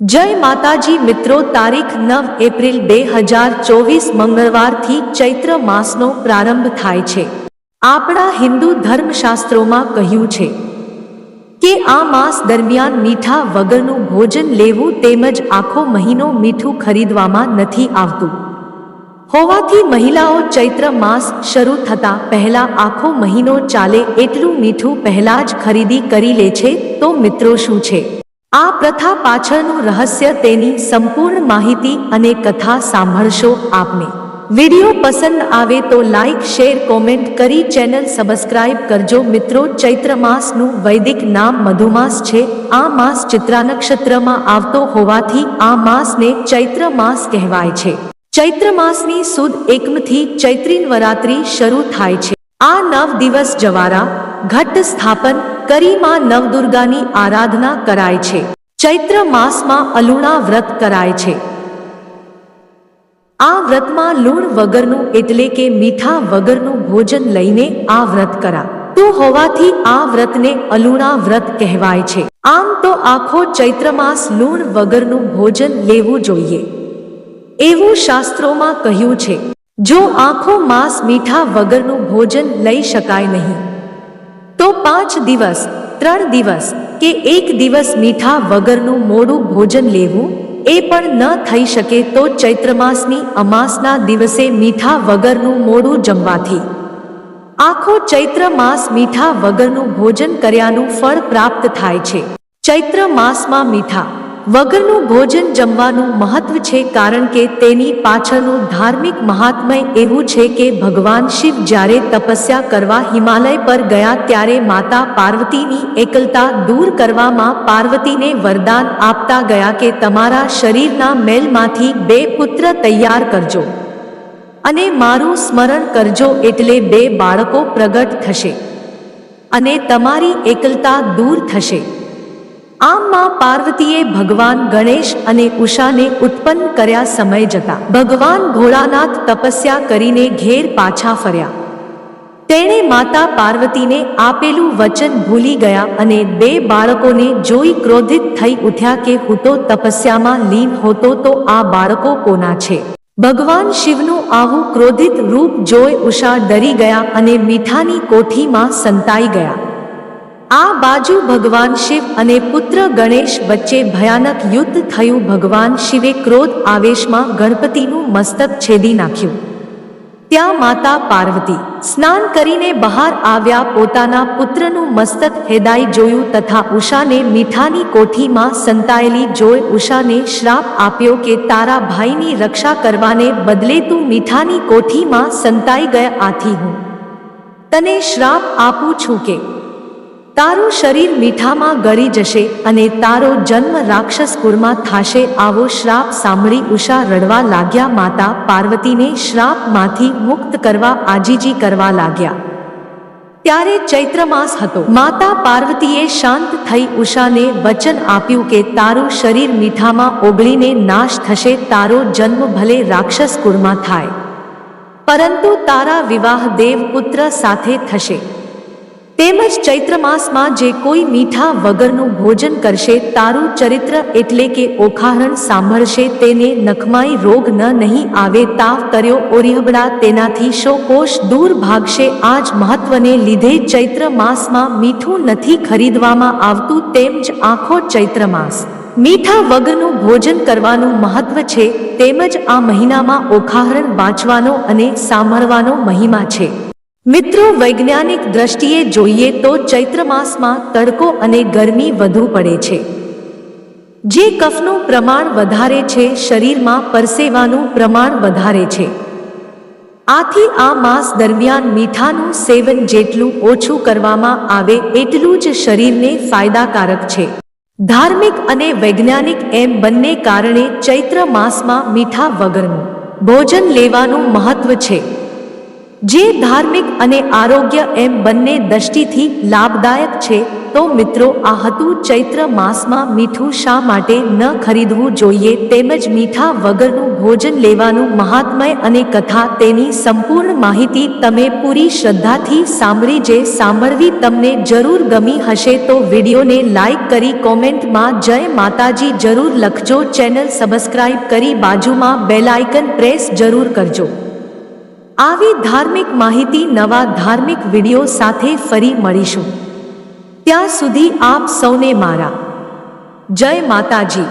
જય માતાજી મિત્રો, તારીખ નવ એપ્રિલ બે હજાર ચોવીસ મંગળવારથી ચૈત્ર માસનો પ્રારંભ થાય છે. આપણા હિન્દુ ધર્મશાસ્ત્રોમાં કહ્યું છે કે આ માસ દરમિયાન મીઠા વગરનું ભોજન લેવું તેમજ આખો મહિનો મીઠું ખરીદવામાં નથી આવતું. હોવાથી મહિલાઓ ચૈત્ર માસ શરૂ થતા પહેલા આખો મહિનો ચાલે એટલું મીઠું પહેલાં જ ખરીદી કરી લે છે. તો મિત્રો શું છે? આ પ્રથા પાછળનું રહસ્ય તેની સંપૂર્ણ માહિતી અને કથા સાંભળશો આપને. વિડિયો પસંદ આવે તો લાઈક, શેર, કોમેન્ટ કરી ચેનલ સબસ્ક્રાઇબ કરજો. મિત્રો, ચૈત્ર માસનું વૈદિક નામ મધુમાસ છે. આ માસ ચિત્રા નક્ષત્રમાં આવતો હોવાથી આ માસને ચૈત્ર માસ કહેવાય છે. ચૈત્ર માસની સુદ એકમથી ચૈત્રી નવરાત્રી શરૂ થાય છે. આ નવ દિવસ જવારા ઘટ સ્થાપન કરી માં નવદુર્ગાની આરાધના કરાય છે. ચૈત્ર માસમાં અલુણા વ્રત કરાય છે. આ વ્રતમાં લૂણ વગરનું એટલે કે મીઠા વગરનું ભોજન લઈને આ વ્રત કરા. તો હોવાથી આ વ્રતને અલુણા વ્રત કહેવાય છે. આમ તો આખો ચૈત્ર માસ લૂણ વગરનું ભોજન લેવું જોઈએ. એવું શાસ્ત્રોમાં કહ્યું છે. જો આખો માસ મીઠા વગરનું ભોજન લઈ શકાય નહીં, તો પાંચ દિવસ, ત્રણ દિવસ કે એક દિવસ મીઠા વગરનું મોડું ભોજન લેવું એ પણ ન થઈ શકે તો ચૈત્ર માસની અમાસના દિવસે મીઠા વગરનું મોડું જમવાથી. આખો ચૈત્ર માસ મીઠા વગરનું ભોજન કર્યાનું ફળ પ્રાપ્ત થાય છે. ચૈત્ર માસમાં મીઠા વગરનું ભોજન જમવાનું મહત્વ છે કારણ કે તેની પાછળનું ધાર્મિક મહાત્મય એવું છે કે ભગવાન શિવ જ્યારે તપસ્યા કરવા હિમાલય પર ગયા ત્યારે માતા પાર્વતીની એકલતા દૂર કરવામાં પાર્વતીને વરદાન આપતા ગયા કે તમારા શરીરના મેલમાંથી બે પુત્ર તૈયાર કરજો અને મારું સ્મરણ કરજો એટલે બે બાળકો પ્રગટ થશે અને તમારી એકલતા દૂર થશે. આમ માં પાર્વતીએ ભગવાન ગણેશ અને ઉષાને ઉત્પન્ન કર્યા સમય જતા ભગવાન ભોળાનાથ તપસ્યા કરીને ઘેર પાછા ફર્યા. તેણે માતા પાર્વતીને આપેલું વચન ભૂલી ગયા અને બે બાળકોને જોઈ ક્રોધિત થઈ ઉઠ્યા કે હું તો તપસ્યામાં લીન હોતો તો આ બાળકો કોના છે? ભગવાન શિવનું આવું ક્રોધિત રૂપ જોઈ ઉષા ડરી ગયા અને મીઠાની કોઠીમાં સંતાઈ ગયા. આ બાજુ ભગવાન શિવ અને પુત્ર ગણેશ વચ્ચે ભયાનક યુદ્ધ થયું. ભગવાન શિવે ક્રોધ આવેશમાં ગણપતિનું મસ્તક છેદી નાખ્યું. ત્યાં માતા પાર્વતી સ્નાન કરીને બહાર આવ્યા. પોતાના પુત્રનું મસ્તક હેદાઈ જોયું તથા ઉષાને મીઠાની કોઠીમાં સંતાયેલી જોઈ ઉષાને શ્રાપ આપ્યો કે તારા ભાઈની રક્ષા કરવાને બદલે તું મીઠાની કોઠીમાં સંતાઈ ગયા આથી હું. તને શ્રાપ આપું છું કે તારું શરીર મીઠામાં ગળી જશે અને તારો જન્મ રાક્ષસ કુળમાં થાશે. આવો શ્રાપ સાંભળી ઉષા રડવા લાગ્યા. માતા પાર્વતીને શ્રાપમાંથી મુક્ત કરવા આજીજી કરવા લાગ્યા. ત્યારે ચૈત્ર માસ હતો. માતા પાર્વતીએ શાંત થઈ ઉષાને વચન આપ્યું કે તારું શરીર મીઠામાં ઓગળીને નાશ થશે. તારો જન્મ ભલે રાક્ષસ કુળમાં થાય. પરંતુ તારા વિવાહ દેવ પુત્ર સાથે થશે. તેમજ ચૈત્ર માસમાં જે કોઈ મીઠા વગરનું ભોજન કરશે, તારું ચરિત્ર એટલે કે ઓખાહરણ સાંભળશે, તેને નખમાઈ રોગ ન નહીં આવે, તાવ કર્યો ઓરિહબડા તેનાથી શોકોશ દૂર ભાગશે આ જ મહત્વને લીધે ચૈત્ર માસમાં મીઠું નથી ખરીદવામાં આવતું, તેમ જ આખો ચૈત્ર માસ. મીઠા વગરનું ભોજન કરવાનું મહત્વ છે, તેમજ આ મહિનામાં ઓખાહરણ વાંચવાનો અને સાંભળવાનો મહિમા છે. મિત્રો, વૈજ્ઞાનિક દ્રષ્ટિએ જોઈએ તો ચૈત્ર માસમાં તડકો અને ગરમી વધુ પડે છે. જે કફનું પ્રમાણ વધારે છે, શરીરમાં પરસેવાનું પ્રમાણ વધારે છે. આથી આ માસ દરમિયાન મીઠાનું સેવન જેટલું ઓછું કરવામાં આવે, એટલું જ શરીરને ફાયદાકારક છે. ધાર્મિક અને વૈજ્ઞાનિક એમ બંને કારણે ચૈત્ર માસમાં મીઠા વગરનું ભોજન લેવાનું મહત્વ છે. જે ધાર્મિક અને આરોગ્ય એમ બંને દૃષ્ટિથી લાભદાયક છે, તો મિત્રો, આ હતું ચૈત્ર માસમાં મીઠું શા માટે ન ખરીદવું જોઈએ તેમજ મીઠા વગરનું ભોજન લેવાનું મહાત્મય અને કથા તેની સંપૂર્ણ માહિતી તમે પૂરી શ્રદ્ધાથી સાંભળી જે સાંભળવી તમને જરૂર ગમી હશે તો વિડીયોને લાઈક કરી કોમેન્ટમાં જય માતાજી જરૂર લખજો, ચેનલ સબસ્ક્રાઇબ કરી બાજુમાં બેલાઇકન પ્રેસ જરૂર કરજો. આવી ધાર્મિક માહિતી, નવા ધાર્મિક વીડિયો સાથે ફરી મળીશું. ત્યાં સુધી આપ સૌને મારા. જય માતાજી.